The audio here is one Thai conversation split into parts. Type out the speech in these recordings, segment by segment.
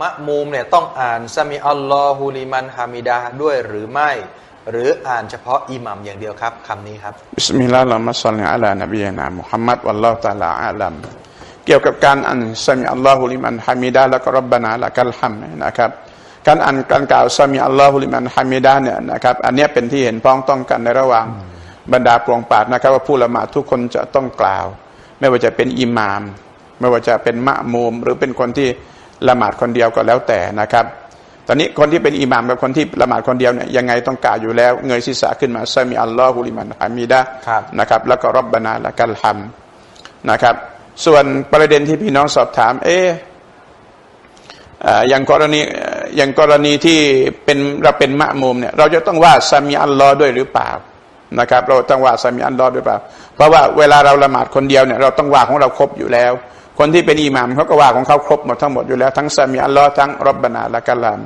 มะมูมเนี่ยต้องอ่านซามิอัลลอฮุลิมันฮามิดาด้วยหรือไม่ หรืออ่านเฉพาะอิหมัมอย่างเดียวครับคำนี้ครับบิสมิลลาฮิรเราะห์มาศ็อลลิอะลานบีนามุฮัมมัดวัลลอฮุตะอาลาอาลัมเกี่ยวกับการอ่านซามิอัลลอฮุลิมันฮามิดาแล้วก็รับบานาละกัลฮัมนะครับการอ่านการกล่าวซามิอัลลอฮุลิมันฮามิดาเนี่ยนะครับอันนี้เป็นที่เห็นพ้องต้องกันในระหว่างบรรดาปวงปาดนะครับ ว่าผู้ละหมาดทุกคนจะต้องกล่าว ไม่ว่าจะเป็นอิหมาม ไม่ว่าจะเป็นมะมูม หรือเป็นคนที่ ละหมาดคนเดียวก็แล้วแต่นะครับ ตอนนี้คนที่เป็นอิหมามกับคนที่ละหมาดคนเดียวเนี่ยยังไงต้องกล่าวอยู่แล้ว เงยศีรษะขึ้นมาซามิอัลลอฮุลิมันฮามิดาครับนะครับ แล้วก็รับบานาละกัลฮัมนะครับ ส่วนประเด็นที่พี่น้องสอบถาม เอ๊ะเอ่ออย่างกรณีเอ่ออย่างกรณีที่เป็นเราเป็นมะมุมเนี่ยเราจะต้องว่าซามีอัลลอฮ์ด้วยหรือเปล่านะครับ เราต้องว่าซามีอัลลอฮ์ด้วยเปล่า เพราะว่าเวลาเราละหมาดคนเดียวเนี่ยเราต้องว่าของเราครบอยู่แล้ว คนที่เป็นอิหมามเขาก็ว่าของเขาครบหมดทั้งหมดอยู่แล้วทั้งซามีอัลลอฮ์ทั้งรับบนาละกัลลาม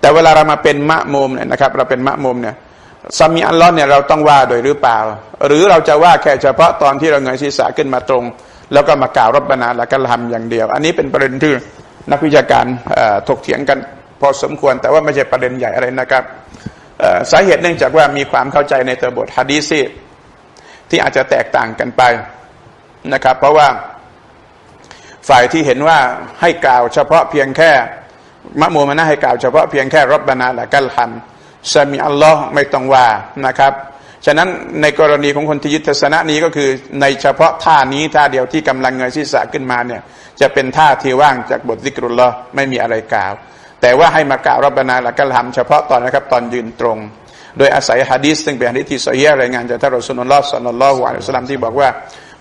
แต่เวลาเรามาเป็นมะมุมเนี่ยนะครับ เราเป็นมะมุมเนี่ยซามีอัลลอฮ์เนี่ยเราต้องว่าโดวยหรือเปล่า หรือเราจะว่าแค่เฉพาะตอนที่เราเงยศีรษะขึ้นมาตรง แล้วก็มากล่าวรับบนาละกัลฮัมอย่างเดียว อันนี้เป็นประเด็นที่นักวิชาการถกเถียงกันพอสมควร แต่ว่าไม่ใช่ประเด็นใหญ่อะไรนะครับสาเหตุเนื่องจากว่ามีความเข้าใจในตัวบทฮะดีซีที่อาจจะแตกต่างกันไปนะครับ เพราะว่า ฝ่ายที่เห็นว่าให้กล่าวเฉพาะเพียงแค่มะมูมานะให้กล่าวเฉพาะเพียงแค่รับบานาละกัลฮัมซามีอัลลอฮ์ไม่ต้องว่านะครับ ฉะนั้นในกรณีของคนที่ยึดทัศนะนี้ก็คือในเฉพาะท่านี้ท่าเดียวที่กำลังเงยศีรษะขึ้นมาเนี่ยจะเป็นท่าที่ว่างจากบทซิกรุลลอไม่มีอะไรกล่าว แต่ว่าให้มากล่าวรับบานาละกัลฮัมเฉพาะตอนนะครับตอนยืนตรง โดยอาศัยฮะดีษซึ่งเป็นฮะดีษที่ซอฮีฮ์รายงานจากท่านรอซูลุลลอฮ์สัลลัลลอฮุอะลัยฮิวะซัลลัมที่บอกว่า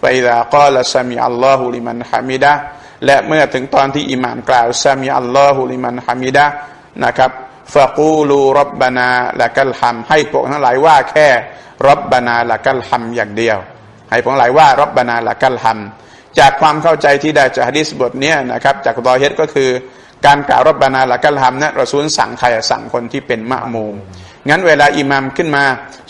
ไปดากอละซามีอัลลอฮุลิมันฮามิดะและเมื่อถึงตอนที่อิหมามกล่าวซามีอัลลอฮุลิมันฮามิดะนะครับฟะกูลูรับบานาละกัลฮัมให้พวกทั้งหลายว่าแค่รับบานาละกัลฮัมอย่างเดียว ให้พวกทั้งหลายว่ารับบานาละกัลฮัมจากความเข้าใจที่ได้จากฮะดีษบทนี้นะครับจากรอเฮดก็คือ การกล่าวรับบานาละกัลฮัมนะรอซูลสั่งใครสั่งคนที่เป็นมะมูมงั้นเวลาอิหมามขึ้นมา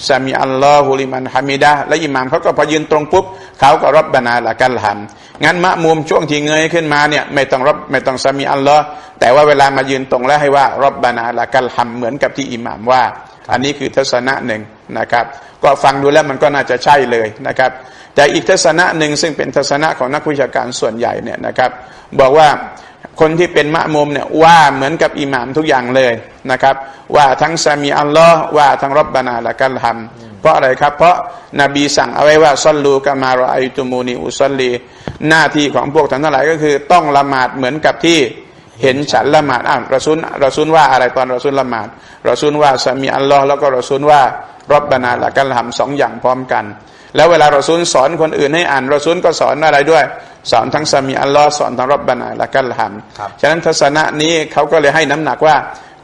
ซามีอัลลอฮุลิมันฮามิดะและอิหมามเขาก็พอยืนตรงปุ๊บเขาก็รับบานาละกัลฮัมงั้นมะมุมช่วงที่เงยขึ้นมาเนี่ยไม่ต้องรับไม่ต้องซามีอัลลอฮ์แต่ว่าเวลามายืนตรงแล้วให้ว่ารับบานาละกัลฮัมเหมือนกับที่อิหมามว่า อันนี้คือทัศนะหนึ่งนะครับ ก็ฟังดูแล้วมันก็น่าจะใช่เลยนะครับ แต่อีกทัศนะหนึ่งซึ่งเป็นทัศนะของนักวิชาการส่วนใหญ่เนี่ยนะครับ บอกว่า คนที่เป็นมะมุมเนี่ยว่าเหมือนกับอิหมามทุกอย่างเลยนะครับ ว่าทั้งซามีอัลลอฮ์ว่าทั้งรับบานาละกัลฮัมเพราะอะไรครับ เพราะนบีสั่งเอาไว้ว่าซัลลูกามารอไอตุมูนีอุซัลลี หน้าที่ของพวกท่านทั้งหลายก็คือ ต้องละหมาดเหมือนกับที่เห็นฉันละหมาดอะรอซูลรอซูลว่าอะไรตอนรอซูลละหมาดรอซูลว่าซามีอัลลอฮ์แล้วก็รอซูลว่ารับบานาละกัลฮัมสองอย่างพร้อมกัน แล้วเวลารอซูลสอนคนอื่นให้อ่านรอซูลก็สอนอะไรด้วย สอนทั้งซามีอัลลอฮ์สอนทั้งรับบานาละกัลฮัมครับฉะนั้นทัศนะนี้เขาก็เลยให้น้ำหนักว่า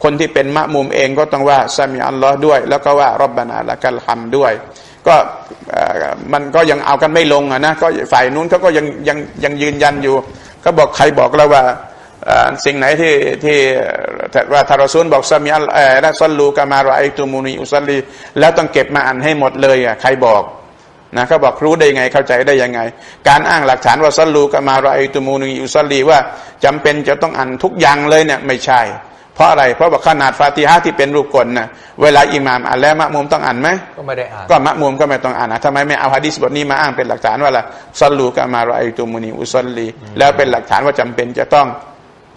คนที่เป็นมะมุมเองก็ต้องว่าซามีอัลลอฮ์ด้วย แล้วก็ว่ารับบานาละกัลฮัมด้วย ก็เอ่อมันก็ยังเอากันไม่ลงอะนะ ก็ฝ่ายนู้นเขาก็ยังยังยังยืนยันอยู่เขาบอกใครบอกแล้วว่าเอ่อสิ่งไหนที่ที่ว่าทารอซูลบอกซามีอัลเอ่อและซัลลูกามารอไอตุมูนีอุซัลลีแล้วต้องเก็บมาอ่านให้หมดเลยอะใครบอก นะเขาบอกรู้ได้ยังไงเข้าใจได้ยังไง การอ้างหลักฐานว่าซัลลูกามารอไอตุมูนีอุซัลลีว่าจำเป็นจะต้องอ่านทุกอย่างเลยเนี่ยไม่ใช่ เพราะอะไรเพราะว่าขนาดฟาติฮะห์ที่เป็นรูปกลนะเวลาอิหม่ามอ่านแล้วมะมุมต้องอ่านไหมก็ไม่ได้อ่านก็มะมุมก็ไม่ต้องอ่านนะทำไมไม่เอาฮะดิษบทนี้มาอ้างเป็นหลักฐานว่าละซัลลูกามารอไอตุมุนีอุซัลลีแล้วเป็นหลักฐานว่าจำเป็นจะต้อง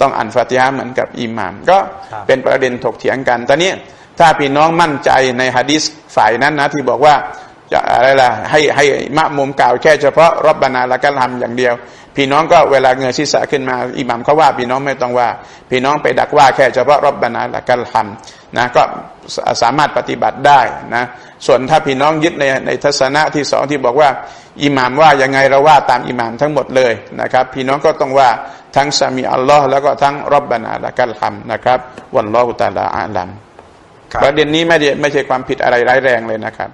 ต้องอ่านฟาติฮะห์เหมือนกับอิหม่าม ก็ครับเป็นประเด็นถกเถียงกันตอนนี้ถ้าพี่น้องมั่นใจในฮะดิษฝ่ายนั้นนะที่บอกว่า จะอะไรล่ะให้ให้มะมุมกล่าวแค่เฉพาะรับบานาละกัลฮัมอย่างเดียว พี่น้องก็เวลาเงยศีรษะขึ้นมาอิหม่ามเขาว่าพี่น้องไม่ต้องว่า พี่น้องไปดักว่าแค่เฉพาะรับบานาละกัลฮัมนะก็สสามารถปฏิบัติได้นะส่วนถ้าพี่น้องยึดในในทัศนะที่สองที่บอกว่าอิหม่ามว่ายังไงเราว่าตามอิหม่ามทั้งหมดเลยนะครับ พี่น้องก็ต้องว่าทั้งสามีอัลลอฮ์แล้วก็ทั้งรับบานาละกัลฮัมนะครับวัลลอฮุตะอาลาอาลัมครับประเด็นนี้ไม่ได้ไม่ใช่ความผิดอะไรร้ายแรงเลยนะครับ